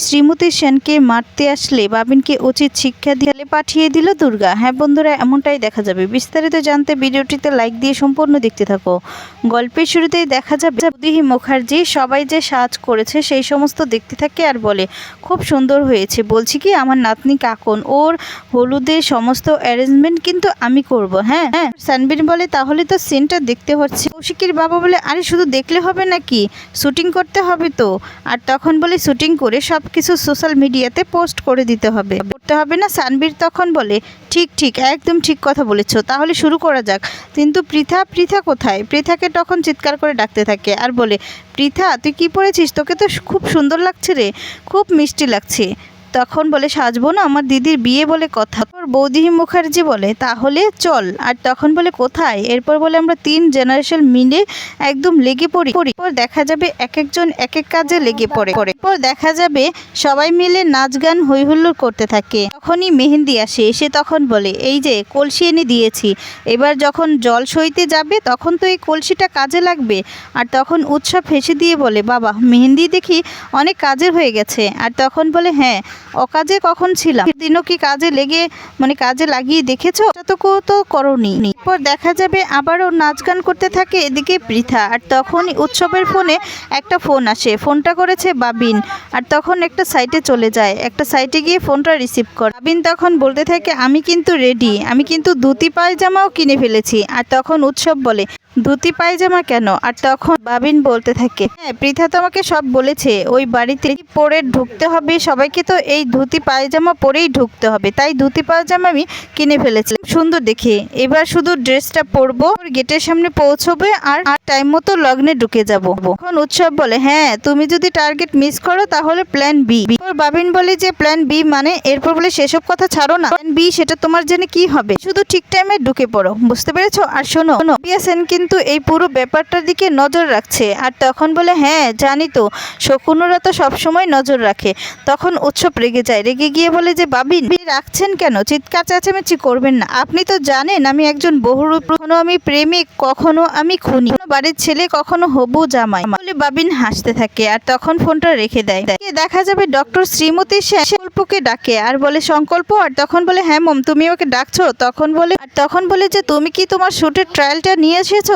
শ্রীমতী সেনকে মারতে আসলে বাবিনকে উচিত শিক্ষা দিয়ে পাঠিয়ে দিল দুর্গা। হ্যাঁ বন্ধুরা, এমনটাই দেখা যাবে। বিস্তারিত জানতে ভিডিওটিতে লাইক দিয়ে সম্পূর্ণ দেখতে থাকো। গল্পের শুরুতেই দেখা যাবে দিহি মুখার্জি সবাই যে সাজ করেছে সেই সমস্ত দেখতে থাকে আর বলে, খুব সুন্দর হয়েছে। বলছি কি, আমার নাতনি কাকন, ওর হলুদের সমস্ত অ্যারেঞ্জমেন্ট কিন্তু আমি করব। হ্যাঁ হ্যাঁ। সানবিন বলে, তাহলে তো সিনটা দেখতে হচ্ছে। কৌশিকের বাবা বলে, আরে শুধু দেখলে হবে নাকি? শুটিং করতে হবে তো। আর তখন বলে, শুটিং করে সব কিছু সোশ্যাল মিডিয়াতে পোস্ট করে দিতে হবে। করতে হবে না? সানবীর তখন বলে, ঠিক ঠিক, একদম ঠিক কথা বলেছ, তাহলে শুরু করা যাক। কিন্তু পৃথা পৃথা কোথায়? পৃথাকে তখন চিৎকার করে ডাকতে থাকে আর বলে, পৃথা, তুই কি পড়েছিস? তোকে তো খুব সুন্দর লাগছে রে, খুব মিষ্টি লাগছে। তখন বলে, সাজবো না, আমার দিদির বিয়ে বলে কথা। ওর বৌদিহি মুখার্জি বলে, তাহলে চল। আর তখন বলে, কোথায়? এরপর বলে, আমরা তিন জেনারেশন মিলে একদম লেগে পড়ি এরপর দেখা যাবে এক একজন এক এক কাজে লেগে পড়ে। এরপর দেখা যাবে সবাই মিলে নাচ গান হই হুল্লোড় করতে থাকে। তখনই মেহেন্দি আসে। এসে তখন বলে, এই যে, কলসি এনে দিয়েছি। এবার যখন জল সইতে যাবে, তখন তো এই কলসিটা কাজে লাগবে। আর তখন উৎসব হেসে দিয়ে বলে, বাবা, মেহেন্দি দেখি অনেক কাজের হয়ে গেছে। আর তখন বলে হ্যাঁ অকাজে কখন ছিলাম? দিনও কি কাজে লেগে মানে কাজে লাগিয়ে দেখেছ? তো তো করনি। এরপর দেখা যাবে আবারও নাচ গান করতে থাকে এদিকে পৃথা। আর তখনই উৎসবের ফোনে একটা ফোন আসে। ফোনটা করেছে বাবিন। আর তখন একটা সাইটে চলে যায়। একটা সাইটে গিয়ে ফোনটা রিসিভ করে। বাবিন তখন বলতে থাকে, আমি কিন্তু রেডি। আমি কিন্তু ধুতি, পায়জামাও কিনে ফেলেছি। আর তখন উৎসব বলে ধুতি পায়জামা কেন? আর তখন বাবিন বলতে থাকে হ্যাঁ পৃথা তো আমাকে সব বলেছে, ওই বাড়িতে পরে ঢুকতে হবে, সবাইকে তো এই ধুতি পায়জামা পরেই ঢুকতে হবে, তাই ধুতি পায়জামা আমি কিনে ফেলেছি। সুন্দর দেখে, এবার শুধু ড্রেসটা পরবো গেটের সামনে পৌঁছবে আর টাইম মতো লগ্নে ঢুকে যাব। এখন উৎসব বলে হ্যাঁ তুমি যদি টার্গেট মিস করো, তাহলে প্ল্যান বি বাবিন বলে যে প্ল্যান বি মানে এরপর বলে সেসব কথা ছাড়ো না। প্ল্যান বি সেটা তোমার জেনে কি হবে? শুধু ঠিক টাইমে ঢুকে পড়ো, বুঝতে পেরেছ? আর শোনো সেন কিন্তু এই পুরো ব্যাপারটার দিকে নজর রাখছে। আর তখন বলে হ্যাঁ জানি তো, শকুনরা তো সবসময় নজর রাখে তখন উৎসব রেগে যায়। রেগে গিয়ে বলে যে আপনি রাখছেন কেন? চিৎকার, চেঁচামেচি করবেন না। আপনি তো জানেন, আমি একজন বহুরূপ কখনো আমি প্রেমিক কখনো আমি খুনি। বাড়ির ছেলে, কখনো হবু জামাই। বলে বাবিন হাসতে থাকে। আর তখন ফোনটা রেখে দেয়। দেখা যাবে ডক্টর শ্রীমতী সংকল্পকে ডাকে, আর বলে, সংকল্প? আর তখন বলে হ্যাঁ মম, তুমি ওকে ডাকছো? তখন বলে, আর তখন বলে যে, তুমি কি তোমার শুটের ট্রায়ালটা নিয়ে এসেছ?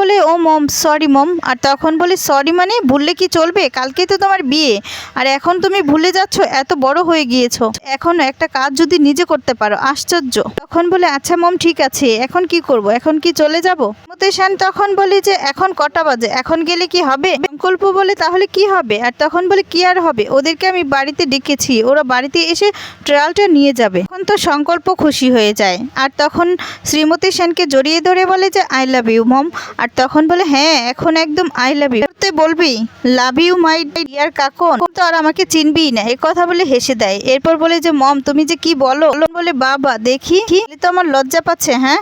বলে, ও মম সরি মম। আর তখন বলে সরি মানে ভুললে কি চলবে? কালকে তো তোমার বিয়ে। আর এখন তুমি ভুলে যাচ্ছ, এত বড় হয়ে গিয়েছো। এখন একটা কাজ যদি নিজে করতে পারো, আশ্চর্য। তখন বলে আচ্ছা মম, ঠিক আছে, এখন কি করব? এখন কি চলে যাব? মতে সেন তখন বলে যে, এখন কটা বাজে? এখন গেলে কি হবে? সংকল্প বলে, তাহলে কি হবে? আর তখন বলে, কি আর হবে? ওদেরকে আমি বাড়িতে ডেকেছি, ওরা বাড়িতে এসে ট্রায়ালটা নিয়ে যাবে। তখন তো সংকল্প খুশি হয়ে যায়। আর তখন শ্রীমতী সেনকে জড়িয়ে ধরে বলে যে, আই লাভ ইউ, মম। আর তখন বলে হ্যাঁ এখন একদম আই লাভ ইউ। তুই বলবি, লাভ ইউ, মাই ডিয়ার কাকন? তো আর আমাকে চিনবিই না। এই কথা বলে হেসে দেয়। এরপর বলে যে, মম, তুমি যে কি বলো? বলে, বাবা, দেখি। তো আমার লজ্জা পাচ্ছে হ্যাঁ?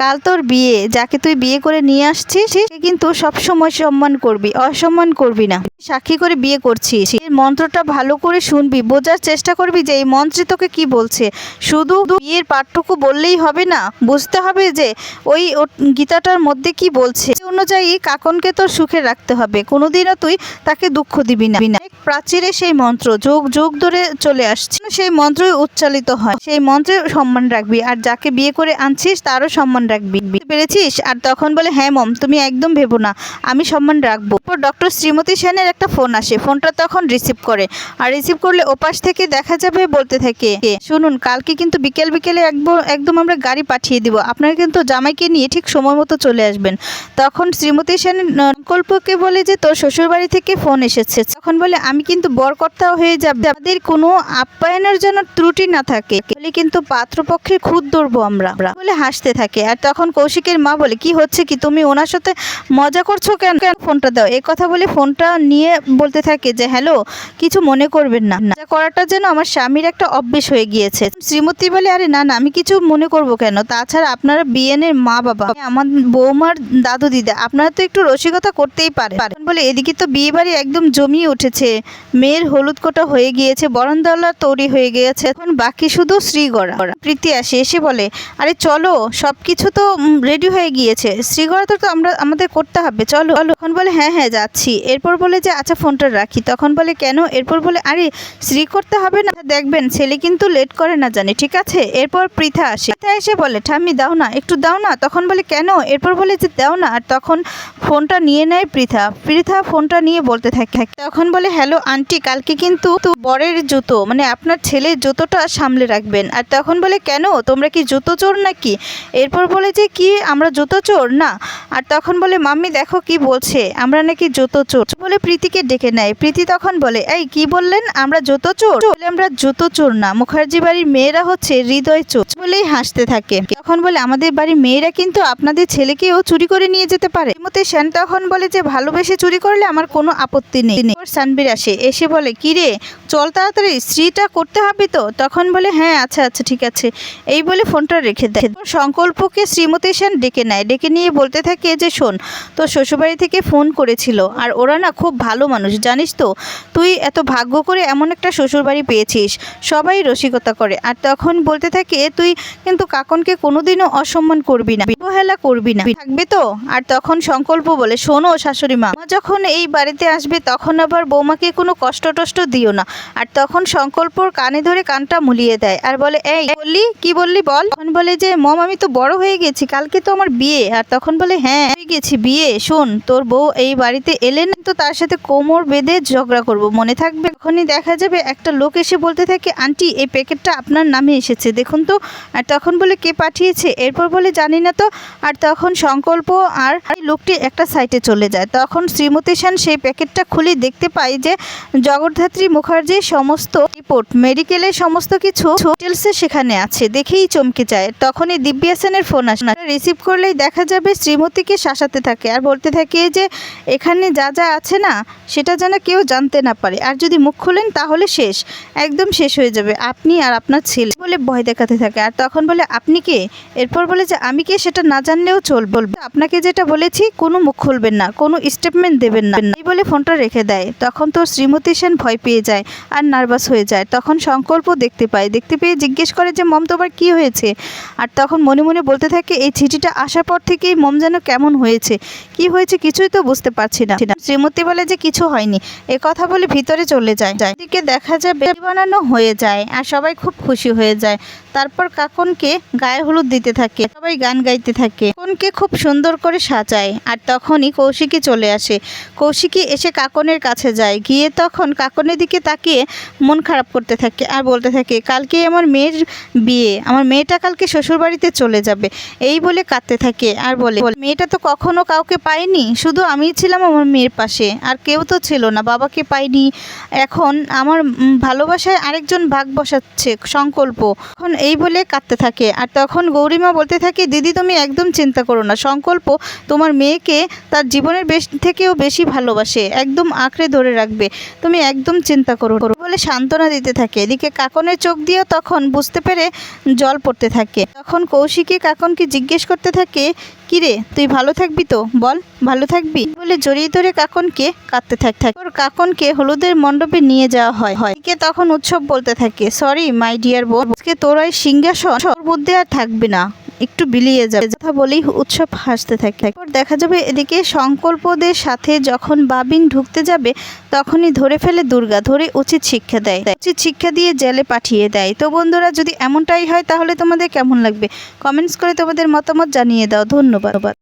কাল তোর বিয়ে। যাকে তুই বিয়ে করে নিয়ে আসছিস, সে কিন্তু সব সময় সম্মান করবি, অসম্মান করবি না। সাক্ষী করে বিয়ে করছিস। এই মন্ত্রটা ভালো করে শুনবি, বোঝার চেষ্টা করবি যে এই মন্ত্রে তোকে কি বলছে। শুধু বিয়ের পাঠটুকু বললেই হবে না, বুঝতে হবে যে ওই গীতাটার মধ্যে কি বলছে। অনুযায়ী কাকনকে তোর সুখে রাখতে হবে, কোনোদিনও তুই তাকে দুঃখ দিবি না। প্রাচীরে সেই মন্ত্র যোগ যোগ ধরে চলে আসছে। সেই মন্ত্রই উচ্চালিত হয়। সেই মন্ত্রের সম্মান রাখবি আর যাকে বিয়ে করে আনছিস তারও সম্মান রাখবি। পেরেছিস? আর তখন বলে হ্যাঁ মম তুমি একদম ভেবো না আমি সম্মান রাখব। এরপর ডক্টর শ্রীমতী সেনের একটা ফোন আসে। ফোনটা তখন রিসিভ করে। আর রিসিভ করলে ওপাশ থেকে দেখা যাবে বলতে থাকে "এ, শুনুন কালকে কিন্তু বিকেল বিকেলে একদম আমরা গাড়ি পাঠিয়ে দিব। আপনারা কিন্তু জামাইকে নিয়ে ঠিক সময় মতো চলে আসবেন। তখন শ্রীমতী সেন সংকল্পকে বলে যে তোর শ্বশুর বাড়ি থেকে ফোন এসেছে। তখন বলে আমি কিন্তু বরকর্তাও হয়ে যাব। আমাদের কোনো আপ্যায়নের জন্য ত্রুটি না থাকে। বলে কিন্তু পাত্রপক্ষের খুদ ধরবো আমরা। বলে হাসতে থাকে। আর তখন কৌশিকের মা বলে, কি হচ্ছে কি? তুমি ওনার সাথে মজা করছ কেন? কেন ফোনটা দাও? এই কথা বলে ফোনটা নিয়ে বলতে থাকে যে, হ্যালো, কিছু মনে করবেন না। না করাটা যেন আমার স্বামীর একটা অভ্যেস হয়ে গিয়েছে। শ্রীমতী বলে, আরে না না, আমি কিছু মনে করব কেন? তাছাড়া আপনারা বিয়েনের মা বাবা আমার বৌমার দাদু দিদা আপনারা তো একটু রসিকতা করতেই পারে। বলে, এদিকে তো বিয়ে বাড়ি একদম জমিয়ে উঠেছে। মেয়ের হলুদ কোটা হয়ে গিয়েছে, বরণদলা তৈরি হয়ে গিয়েছে, এখন বাকি শুধু শ্রীগড়া। প্রীতি আসে, এসে বলে, আরে চলো সব কিছু তো রেডি হয়ে গিয়েছে। শ্রীগড়া তো আমরা, আমাদের করতে হবে, চলো। তখন বলে হ্যাঁ হ্যাঁ যাচ্ছি। এরপর বলে যে আচ্ছা ফোনটা রাখি। তখন বলে, কেন? এরপর বলে, আরে, শ্রী করতে হবে না, দেখবেন, ছেলে কিন্তু লেট করে না জানে, ঠিক আছে? এরপর পৃথা আসে। পৃথা এসে বলে, ঠাম্মি, দাও না, একটু দাও না। তখন বলে, কেন? এরপর বলে যে, দাও না। আর তখন ফোনটা নিয়ে নেয় পৃথা পৃথা ফোনটা নিয়ে বলতে থাকে। তখন বলে, হ্যালো আন্টি, কালকে কিন্তু বরের জুতো মানে আপনার ছেলের জুতোটা সামলে রাখবেন। আর তখন বলে, কেন? তোমরা কি জুতো চোর নাকি? এরপর বলে যে, কি? আমরা জুতো চোর? না। আর তখন বলে, মাম্মি, দেখো কি বলছে, আমরা নাকি জুতো চোর। বলে প্রীতিকে ডেকে নেয়। প্রীতি তখন বলে, এই, কি বললেন? আমরা জুতো চোর? আমরা জুতো চোর না, মুখার্জি বাড়ির মেয়েরা হচ্ছে হৃদয় চোর। বলেই হাসতে থাকে। তখন বলে, আমাদের বাড়ির মেয়েরা কিন্তু আপনাদের ছেলেকেও চুরি করে নিয়ে যেতে পারে। মতে শ্যান তখন বলে যে, ভালোবেসে চুরি করলে আমার কোনো আপত্তি নেই। সানবীর আসে, এসে বলে, কি রে, চল তাড়াতাড়ি, স্ত্রীটা করতে হবে তো? তখন বলে হ্যাঁ আচ্ছা আচ্ছা ঠিক আছে। এই বলে ফোনটা রেখে দেয়। সংকল্পকে শ্রীমতী সেন ডেকে নেয়। ডেকে নিয়ে বলতে থাকে যে, শোন তো শ্বশুরবাড়ি থেকে ফোন করেছিল আর ওরা না খুব ভালো মানুষ, জানিস তো? তুই এত ভাগ্য করে এমন একটা শ্বশুরবাড়ি পেয়েছিস, সবাই রসিকতা করে। আর তখন বলতে থাকে, তুই কিন্তু কাকনকে কোনোদিনও অসম্মান করবি না অবহেলা করবি না। থাকবে তো? আর তখন সংকল্প বলে, শোনো শাশুড়ি মা যখন এই বাড়িতে আসবে, তখন আবার বৌমাকে কোনো কষ্ট টষ্ট দিও না। আর তখন সংকল্পর কানে ধরে কানটা মুলিয়ে দেয় আর বলে, এই, বললি? কি বললি বল? তখন বলে যে, মম, আমি তো বড় হয়ে গেছি, কালকে তো আমার বিয়ে। আর তখন বলে হ্যাঁ হয়ে গেছি বিয়ে, শোন, তোর বউ এই বাড়িতে এলে না তো তার সাথে কোমর বেঁধে ঝগড়া করব, মনে থাকবে? তখনই দেখা যাবে একটা লোক এসে বলতে থাকে, আন্টি, এই প্যাকেটটা আপনার নামে এসেছে, দেখুন তো। আর তখন বলে, কে পাঠিয়েছে? এরপর বলে, জানি না তো। আর তখন সংকল্প আর লোকটি একটা সাইটে চলে যায়। তখন শ্রীমতী সেন সেই প্যাকেটটা খুলে দেখতে পাই যে জগদ্ধাত্রী মুখার্জির সমস্ত রিপোর্ট, মেডিকেলের সমস্ত কিছু ডিটেলসে সেখানে আছে, দেখেই চমকে যায়। তখনই দিব্যা সেনের ফোন আসে। রিসিভ করলেই দেখা যাবে শ্রীমতীকে শাসাতে থাকে। আর বলতে থাকে যে এখানে যা যা আছে না সেটা যেন কেউ জানতে না পারে। আর যদি মুখ খুলেন, তাহলে শেষ। একদম শেষ হয়ে যাবে। আপনি আর আপনার ছেলে বলে ভয় দেখাতে থাকে। আর তখন বলে, আপনি কে? এরপর বলে যে, আমি কে সেটা না জানলেও চল বলবে। আপনাকে যেটা বলেছি, কোনো মুখ খুলবেন না। কোনো স্টেটমেন্ট দেবেন না। এই বলে ফোনটা রেখে দেয়। তখন তো শ্রীমতী সেন ভয় পেয়ে যায় আর নার্ভাস হয়ে যায়। তখন সংকল্প দেখতে পায়। দেখতে পেয়ে জিজ্ঞেস করে যে, মম, তোমার কি হয়েছে? আর তখন মনে মনে বলতে থাকে, এই চিঠিটা আসার পর থেকেই মম যেন কেমন হয়েছে? কি হয়েছে কিছুই তো বুঝতে পারছি না। শ্রীমতী বলে যে, কিছু হয়নি। এ কথা বলে ভিতরে চলে যায়। এদিকে দেখা যায় বেদি বানানো হয়ে যায় আর সবাই খুব খুশি হয়ে যায়। তারপর কাকনকে গায়ে হলুদ দিতে থাকে। সবাই গান গাইতে থাকে। কাকনকে খুব সুন্দর করে সাজায় আর তখনই কৌশিকী চলে আসে। কৌশিকী এসে কাকনের কাছে যায়। গিয়ে তখন কাকনের দিকে তাকিয়ে মন খারাপ করতে থাকে আর বলতে থাকে কালকে আমার মেয়ের বিয়ে। আমার মেয়েটা কালকে শ্বশুরবাড়িতে চলে যাবে। এই বলে কাঁদতে থাকে আর বলে, মেয়েটা তো কখনো কাউকে পায়নি। শুধু আমিই ছিলাম আমার মেয়ের পাশে। আর কেউ তো ছিল না, বাবাকে পাইনি। এখন আমার ভালোবাসায় আরেকজন ভাগ বসাচ্ছে, সংকল্প। এখন এই বলে কাঁদতে থাকে। আর তখন গৌরীমা বলতে থাকে, দিদি, তুমি একদম চিন্তা করো না। সংকল্প তোমার মেয়েকে তার জীবনের বেশ থেকেও বেশি ভালোবাসে, একদম আঁকড়ে ধরে রাখবে। তুমি একদম চিন্তা করো। বলে সান্ত্বনা দিতে থাকে। এদিকে কাকনের চোখ দিয়েও তখন বুঝতে পেরে জল পড়তে থাকে। তখন কৌশিকী কাকনকে জিজ্ঞেস করতে থাকে কিরে তুই ভালো থাকবি তো? বল। ভালো থাকবি? বলে জড়িয়ে ধরে কাকনকে কাঁদতে থাক থাকে। ওর কাকনকে হলুদের মণ্ডপে নিয়ে যাওয়া হয়। হয়। তখন উৎসব বলতে থাকে। সরি মাই ডিয়ার বোন। আজকে তোর ওই সিংহাসন তোর মধ্যে আর থাকবে না। একটু বিলিয়ে যাবে কথা বলেই উৎসব হাসতে থাকে। এরপর দেখা যাবে এদিকে সংকল্পদের সাথে যখন বাবিন ঢুকতে যাবে, তখনই ধরে ফেলে দুর্গা। ধরে উচিত শিক্ষা দেয়। উচিত শিক্ষা দিয়ে জেলে পাঠিয়ে দেয়। তো বন্ধুরা, যদি এমনটাই হয়, তাহলে তোমাদের কেমন লাগবে? কমেন্টস করে তোমাদের মতামত জানিয়ে দাও। ধন্যবাদ।